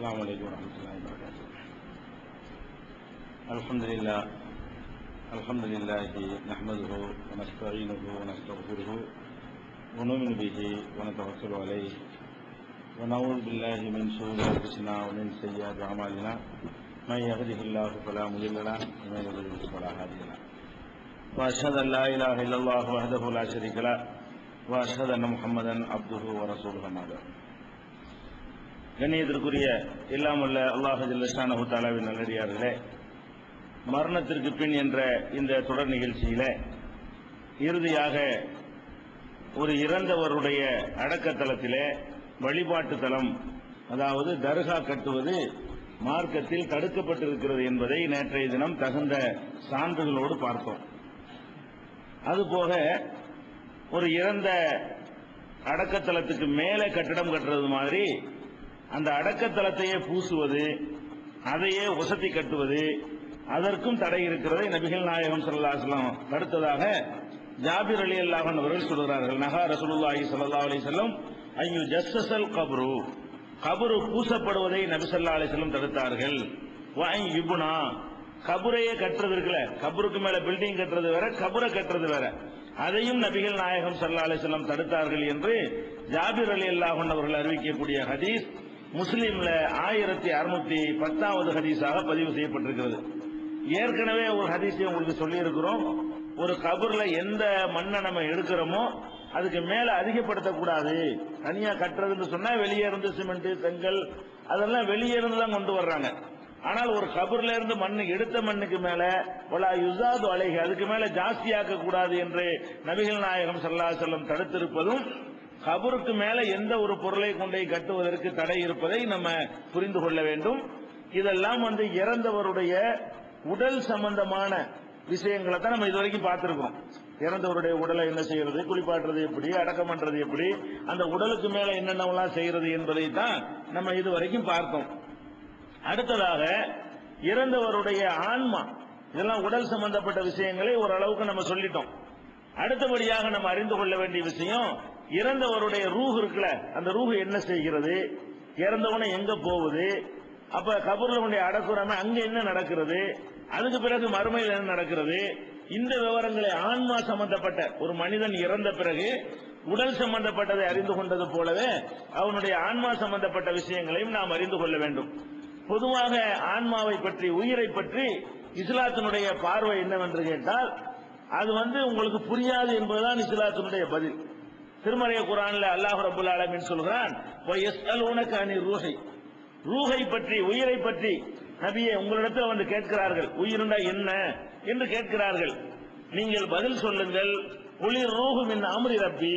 السلام عليكم ورحمة الله وبركاته. الحمد لله الحمد لله نحمده ونستعينه ونستغفره ونؤمن به ونتوكل عليه. ونعوذ بالله من شرور أنفسنا ومن سيئات أعمالنا. من يهده الله فلا مضل له ومن يضلل فلا هادي له. وأشهد أن لا إله إلا الله وحده لا شريك له وأشهد أن محمدا عبده ورسوله أما بعد. கண்ணியத்திற்குரிய இல்லாமல்ல அல்லாஹ் ஜல்லஷானஹு தாலாவின் நல்லடியார்களே மரணத்திற்கு பின் என்ற இந்த தொடர் நிகழ்ச்சியில இறுதியாக ஒரு இறந்தவருடைய அடக்கத்தலத்திலே வழிபாட்டு தலம் அதாவது தர்கா கட்டுவது மார்க்கத்தில் தடுக்கப்பட்டிருக்கிறது என்பதை நேற்றைய தினம் தகுந்த சான்றுகளோடு பார்த்தோம். அதுபோக ஒரு இறந்த அடக்கத்தலத்துக்கு மேலே கட்டிடம் கட்டுறது மாதிரி அந்த அடக்கத்தலத்தையே பூசுவது அதையே ஒசத்தி கட்டுவது அதற்கும் தடை இருக்கிறதை நபிகள் நாயகம் சல்லாஸ்லாம் தடுத்ததாக ஜாபிர் அலி அல்லாஹன் அவர்கள் சொல்கிறார்கள். நகா ரசூலுல்லாஹி சல்லா அலி செல்லம் ஐயோ ஜஸ்ஸல் கபரு. கபரு பூசப்படுவதை நபிசல்லா அலி செல்லம் தடுத்தார்கள். வ யுப்னா. கபரையே கட்டுறது இருக்குல்ல கபருக்கு மேல பில்டிங் கட்டுறது வேற கபுரை கட்டுறது வேற. அதையும் நபிகள் நாயகம் சல்லா அலைஹி தடுத்தார்கள் என்று ஜாபிர் அலி அல்லாஹன் அவர்கள் அறிவிக்கக்கூடிய ஹதீஸ் முஸ்லீம்ல ஆயிரத்தி அறுநூத்தி பத்தாவது ஹதீஸாக பதிவு செய்யப்பட்டிருக்கிறது. ஏற்கனவே ஒரு ஹதீஸை உங்களுக்கு சொல்லி இருக்கிறோம் ஒரு கபர்ல எந்த மண்ணை நம்ம எடுக்கிறோமோ அதுக்கு மேல அதிகப்படுத்தக்கூடாது. தனியா கட்டுறதுன்னு சொன்னா வெளியே இருந்து சிமெண்ட் செங்கல் அதெல்லாம் வெளியே இருந்து தான் கொண்டு வர்றாங்க. ஆனால் ஒரு கபர்ல இருந்து மண்ணு எடுத்த மண்ணுக்கு மேல ஒலா யுசாது அலைகி அதுக்கு மேல ஜாஸ்தியாக்க கூடாது என்று நபிகள் நாயகம் சல்லா செல்லம் தடுத்திருப்பதும் கபருக்கு மேல எந்த ஒரு பொருளை கொண்டே கட்டுவதற்கு தடை இருப்பதை நம்ம புரிந்து கொள்ள வேண்டும். இதெல்லாம் வந்து இறந்தவருடைய உடல் சம்பந்தமான விஷயங்களை தான் நம்ம இதுவரைக்கும் பார்த்திருக்கோம். இறந்தவருடைய உடலை என்ன செய்யறது குளிப்பாட்டுறது எப்படி அடக்கம் பண்றது எப்படி அந்த உடலுக்கு மேல என்னென்னலாம் செய்யறது என்பதை தான் நம்ம இதுவரைக்கும் பார்த்தோம். அடுத்ததாக இறந்தவருடைய ஆன்மா இதெல்லாம் உடல் சம்பந்தப்பட்ட விஷயங்களை ஓரளவுக்கு நம்ம சொல்லிட்டோம். அடுத்தபடியாக நம்ம அறிந்து கொள்ள வேண்டிய விஷயம் இறந்தவருடைய ரூஹ் இருக்குல்ல அந்த ரூஹ் என்ன செய்கிறது? இறந்தவனை எங்க போகுது? அப்ப கபூர்ல உடைய அடக்குறாம அங்க என்ன நடக்கிறது? அதுக்கு பிறகு மறுமையில் என்ன நடக்கிறது? இந்த விவரங்களை ஆன்மா சம்பந்தப்பட்ட ஒரு மனிதன் இறந்த பிறகு உடல் சம்பந்தப்பட்டதை அறிந்து கொண்டது போலவே அவனுடைய ஆன்மா சம்பந்தப்பட்ட விஷயங்களையும் நாம் அறிந்து கொள்ள வேண்டும். பொதுவாக ஆன்மாவை பற்றி உயிரை பற்றி இஸ்லாத்தினுடைய பார்வை என்னவென்று கேட்டால் அது வந்து உங்களுக்கு புரியாது என்பதுதான் இஸ்லாத்தினுடைய பதில். திருமறைய குரான்ல அல்லாஹ் ரபுல் ஆலமின் சொல்கிறான் உனக்கு அணி ரூஹை. ரூஹை பற்றி உயிரை பற்றி நபியை உங்களிடத்தில் வந்து கேட்கிறார்கள். உயிருண்டா என்ன என்று கேட்கிறார்கள். நீங்கள் பதில் சொல்லுங்கள். உளிர் ரூஹு மின் அமரி ரப்பி.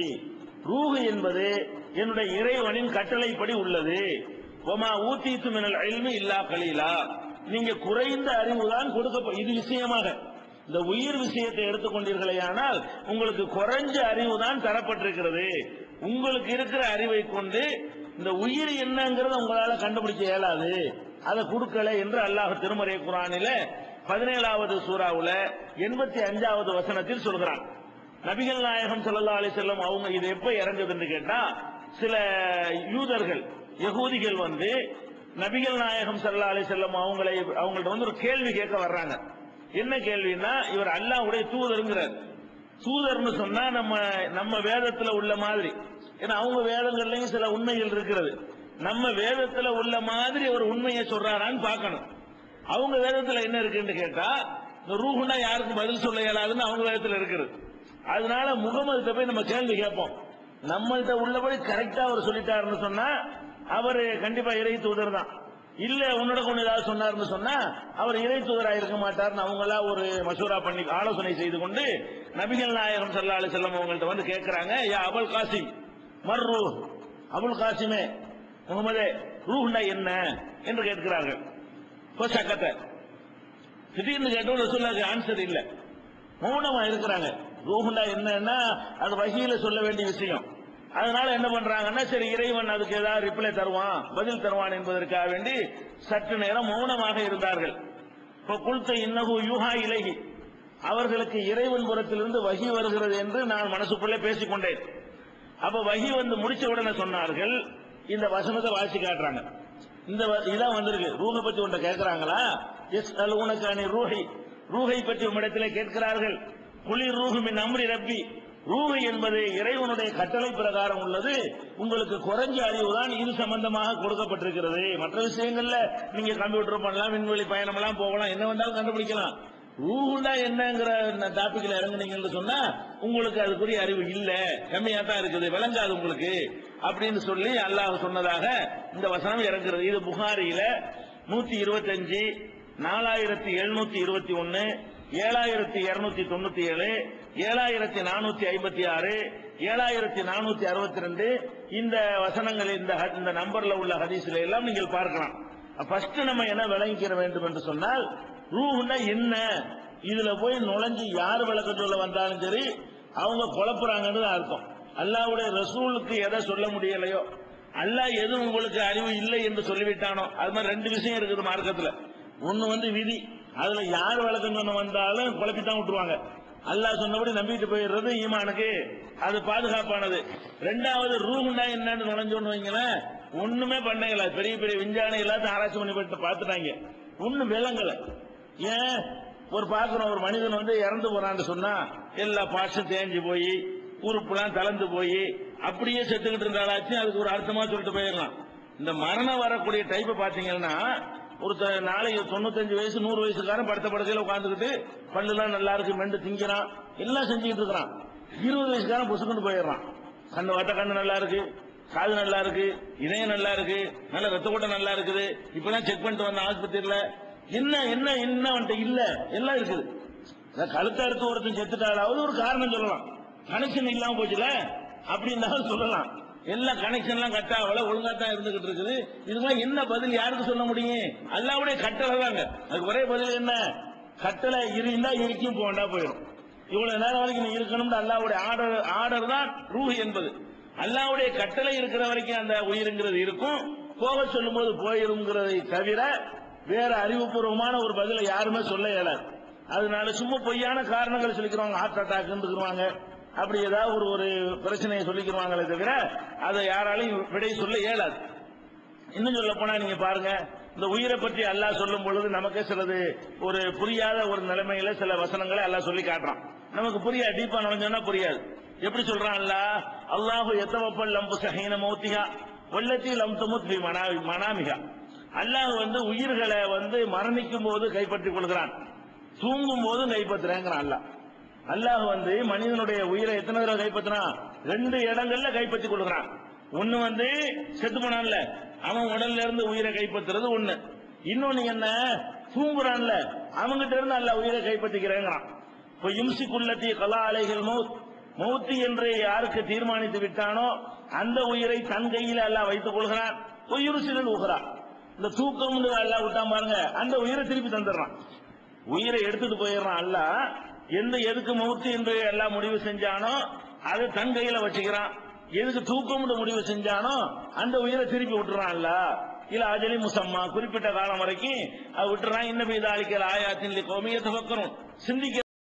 ரூஹு என்பது என்னுடைய இறைவனின் கட்டளைப்படி உள்ளது. ஒமா ஊத்தீத்து மினல் அழிவு இல்லா கலீலா. நீங்க குறைந்த அறிவுதான் கொடுக்க இது விஷயமாக. இந்த உயிர் விஷயத்தை எடுத்துக்கொண்டீர்களே ஆனால் உங்களுக்கு குறைஞ்ச அறிவு தான் தரப்பட்டிருக்கிறது. உங்களுக்கு இருக்கிற அறிவை கொண்டு இந்த உயிர் என்னங்கிறத உங்களால கண்டுபிடிக்க இயலாது. அதை கொடுக்கல என்று அல்லாஹ் திருமறை குரானில பதினேழாவது சூறாவுல எண்பத்தி அஞ்சாவது வசனத்தில் சொல்கிறான். நபிகள் நாயகம் சல்லா அலி செல்லம் அவங்க இது எப்ப இறங்குதுன்னு கேட்டா சில யூதர்கள் யகூதிகள் வந்து நபிகள் நாயகம் சல்லா அலி செல்லம் அவங்களை அவங்கள்ட்ட வந்து ஒரு கேள்வி கேட்க வர்றாங்க. என்ன கேள்வினா இவர் அல்லாஹுடைய தூதருங்கிறார். தூதர்னு சொன்னா நம்ம நம்ம வேதத்துல உள்ள மாதிரி. ஏன்னா அவங்க வேதங்கள்லயும் சில உண்மைகள் இருக்கிறது. நம்ம வேதத்துல உள்ள மாதிரி ஒரு உண்மையை சொல்றாரான்னு பார்க்கணும். அவங்க வேதத்துல என்ன இருக்குன்னு கேட்டா இந்த ரூஹுனா யாருக்கும் பதில் சொல்ல இயலாதுன்னு அவங்க வேதத்துல இருக்கிறது அதனால முகமது போய் நம்ம கேள்வி கேட்போம். நம்மள்கிட்ட உள்ளபடி கரெக்டா அவர் சொல்லிட்டாருன்னு சொன்னா அவர் கண்டிப்பா இறை தூதர் தான். இல்ல உன்னோட கொண்டு ஏதாவது சொன்னார்னு சொன்னா அவர் இறை தூதராக இருக்க மாட்டார்னு அவங்களா ஒரு மசூரா பண்ணி ஆலோசனை செய்து கொண்டு நபிகள் நாயகம் சல்லா அலி செல்லம் அவங்கள்ட்ட வந்து கேட்கிறாங்க யா அபுல் காசிம் மர்ரு அபுல் காசிமே முகமதே ரூஹ்னா என்ன? என்று கேட்கிறார்கள். சக்கத்தை. திடீர்னு கேட்டோம் சொல்ல ஆன்சர் இல்ல. மௌனமா இருக்கிறாங்க. ரூஹ்னா என்னன்னா அது வகையில சொல்ல வேண்டிய விஷயம். அதனால என்ன பண்றாங்கன்னா சரி இறைவன் அதுக்கு ஏதாவது ரிப்ளை தருவான் பதில் தருவான் என்பதற்காக வேண்டி சற்று நேரம் மௌனமாக இருந்தார்கள். இப்போ குல்த இன்னகு யூஹா இலகி அவர்களுக்கு இறைவன் புறத்திலிருந்து வகி வருகிறது என்று நான் மனசுக்குள்ளே பேசிக்கொண்டேன். அப்ப வகி வந்து முடிச்ச உடனே சொன்னார்கள் இந்த வசனத்தை வாசி காட்டுறாங்க. இந்த இதான் வந்திருக்கு. ரூஹை பத்தி உன்ட்ட கேட்கிறாங்களா எஸ் அல் ரூஹை. ரூஹை பற்றி உம்மிடத்திலே கேட்கிறார்கள். குளிர் ரூஹு மின் அம்ரி ரப்பி. ரூஹு என்பது இறைவனுடைய கட்டளை பிரகாரம் உள்ளது. உங்களுக்கு குறைஞ்ச அறிவு தான் இது சம்பந்தமாக கொடுக்கப்பட்டிருக்கிறது. மற்ற விஷயங்கள்ல நீங்க கம்ப்யூட்டர் பண்ணலாம் விண்வெளி பயணம் எல்லாம் போகலாம் என்ன வந்தாலும் கண்டுபிடிக்கலாம். ரூஹுண்டா என்னங்கிற டாபிக்ல இறங்குனீங்கன்னு சொன்னா உங்களுக்கு அதுக்குரிய அறிவு இல்ல. கம்மியா தான் இருக்குது விளங்காது உங்களுக்கு. அப்படின்னு சொல்லி அல்லாஹ் சொன்னதாக இந்த வசனம் இறங்குறது இது புகாரியில நூத்தி இருபத்தஞ்சு நாலாயிரத்தி எழுநூத்தி இருபத்தி ஒன்னு ஏழாயிரத்தி இருநூத்தி தொண்ணூத்தி ஏழு ஏழாயிரத்தி நானூத்தி ஐம்பத்தி ஆறு ஏழாயிரத்தி நானூத்தி அறுபத்தி ரெண்டு. இந்த வசனங்கள் இந்த ஹ- இந்த நம்பர்ல உள்ள ஹதீஸ்ல எல்லாம் நீங்கள் பார்க்கலாம். ஃபர்ஸ்ட் நம்ம என்ன விளங்கிக்கிற வேண்டும் என்று சொன்னால் ரூஹுன்னா என்ன? இதுல போய் நுழைஞ்சு யார் விளக்கம் சொல்ல வந்தாலும் சரி அவங்க குழப்புறாங்கன்னு அர்த்தம். அல்லாவுடைய ரசூலுக்கு எதை சொல்ல முடியலையோ அல்லாஹ் எதுவும் உங்களுக்கு அறிவு இல்லை என்று சொல்லிவிட்டானோ அது மாதிரி ரெண்டு விஷயம் இருக்குது மார்க்கத்துல. ஒன்னு வந்து விதி. அதுல யார் விளக்கம் சொன்ன வந்தாலும் குழப்பித்தான் விட்டுருவாங்க. அல்லாஹ் சொன்னபடி நம்பிட்டு போயிடுறது ஈமானுக்கு. அது பாதுகாப்பானது. ரெண்டாவது ரூம்னா என்னன்னு நுழைஞ்சோன்னு வைங்களேன் ஒண்ணுமே பண்ணல பெரிய பெரிய விஞ்ஞானி எல்லாத்தையும் ஆராய்ச்சி பண்ணி போயிட்டு பார்த்துட்டாங்க. ஒன்றும் விளங்கல. ஏன்? ஒரு பார்க்குறோம் ஒரு மனிதன் வந்து இறந்து போறான்னு சொன்னா எல்லா பாஷம் தேஞ்சு போய் உறுப்புலாம் தளர்ந்து போய் அப்படியே செத்துக்கிட்டு இருந்தாலாச்சும் அதுக்கு ஒரு அர்த்தமா சொல்லிட்டு போயிடலாம். இந்த மரணம் வரக்கூடிய டைப்பை பாத்தீங்கன்னா ஒரு நாளைக்கு தொண்ணூத்தஞ்சு வயசு நூறு வயசுக்காரன் படுத்த படுக்கையில உட்காந்துக்கிட்டு பல்லுலாம் நல்லா இருக்கு மெண்டு திங்கிறான் எல்லாம் செஞ்சுக்கிட்டு இருக்கிறான். இருபது வயசுக்காரன் புசுக்குன்னு போயிடுறான். கண்ணு வட்ட கண்ணு நல்லா இருக்கு காது நல்லா இருக்கு இதயம் நல்லா இருக்கு நல்ல ரத்த கூட்டம் நல்லா இருக்குது. இப்பதான் செக் பண்ணிட்டு வந்த ஆஸ்பத்திரியில என்ன என்ன என்ன வந்துட்டு இல்ல? எல்லாம் இருக்குது. கழுத்த கழுத்தை அறுத்து ஒருத்தன் செத்துட்டாலாவது ஒரு காரணம் சொல்லலாம். கனெக்ஷன் இல்லாம போச்சுல? இருந்தாலும் சொல்லலாம். எல்லா கனெக்ஷன் எல்லாம் கட் ஆகல ஒழுங்கா தான் இருந்துகிட்டு இருக்குது. இதுக்கெல்லாம் என்ன பதில்? யாருக்கு சொல்ல முடியும்? அல்லாவுடைய கட்டளை தாங்க. அதுக்கு ஒரே பதில் என்ன? கட்டளை இருந்தா இருக்கும் போண்டா போயிடும். இவ்வளவு நேரம் வரைக்கும் நீ இருக்கணும்னு அல்லாவுடைய ஆர்டர் ஆர்டர் தான் ரூஹ் என்பது. அல்லாவுடைய கட்டளை இருக்கிற வரைக்கும் அந்த உயிருங்கிறது இருக்கும். போக சொல்லும் போது போயிருங்கிறதை தவிர வேற அறிவுபூர்வமான ஒரு பதிலை யாருமே சொல்ல இயலாது. அதனால சும்மா பொய்யான காரணங்கள் சொல்லிக்கிறவங்க ஹார்ட் அட்டாக்ன்றுவாங்க அப்படி ஏதாவது ஒரு ஒரு பிரச்சனையை சொல்லிக்கிறாங்களே தவிர அதை யாராலையும் விடை சொல்ல இயலாது. இன்னும் சொல்ல போனா நீங்க பாருங்க இந்த உயிரை பற்றி அல்லாஹ் சொல்லும் பொழுது நமக்கே சிலது ஒரு புரியாத ஒரு நிலைமையில சில வசனங்களை அல்லாஹ் சொல்லி காட்டுறான். நமக்கு புரியாது டீப்பா நுழைஞ்சோம்னா புரியாது. எப்படி சொல்றான் அல்லாஹ்? அல்லாஹு எத்தவப்பல் லம்பு சஹீன மௌத்திகா வல்லத்தி லம் துமுத் பி மனாமிகா அல்லாஹ் வந்து உயிர்களை வந்து மரணிக்கும் போது கைப்பற்றிக் கொள்கிறான். தூங்கும் போதும் கைப்பற்றுறேங்கிறான் அல்லாஹ். அல்லாஹ் வந்து மனிதனுடைய உயிரை எத்தனை தடவை கைப்பற்றினா? ரெண்டு இடங்கள்ல கைப்பற்றி கொடுக்குறான் ஒண்ணு வந்து செத்து போனான்ல அவன் உடல்ல இருந்து உயிரை கைப்பற்றுறது ஒண்ணு. இன்னொன்னு என்ன? தூங்குறான்ல அவங்கிட்ட இருந்து அல்ல உயிரை கைப்பற்றிக்கிறேங்கிறான் இப்ப இம்சி குள்ளத்தி கலா அலைகள் மௌத். மௌத்து என்று யாருக்கு தீர்மானித்து விட்டானோ அந்த உயிரை தன் கையில் அல்ல வைத்துக் கொள்கிறான். உயிர் ஊகிறான் இந்த தூக்கம் எல்லாம் விட்டான் பாருங்க அந்த உயிரை திருப்பி தந்துடுறான். உயிரை எடுத்துட்டு போயிடுறான் அல்ல எந்த எதுக்கு மௌத்து என்று எல்லாம் முடிவு செஞ்சானோ அதை தன் கையில வச்சுக்கிறான். எதுக்கு தூக்கம்னு முடிவு செஞ்சானோ அந்த உயிரை திருப்பி விட்டுறான் இல்ல அஜலி முசம்மா குறிப்பிட்ட காலம் வரைக்கும் அது விட்டுறான். இன்னும் இது அழிக்கிற ஆயாத்தின் கோமியத்தை பக்கணும் சிந்திக்க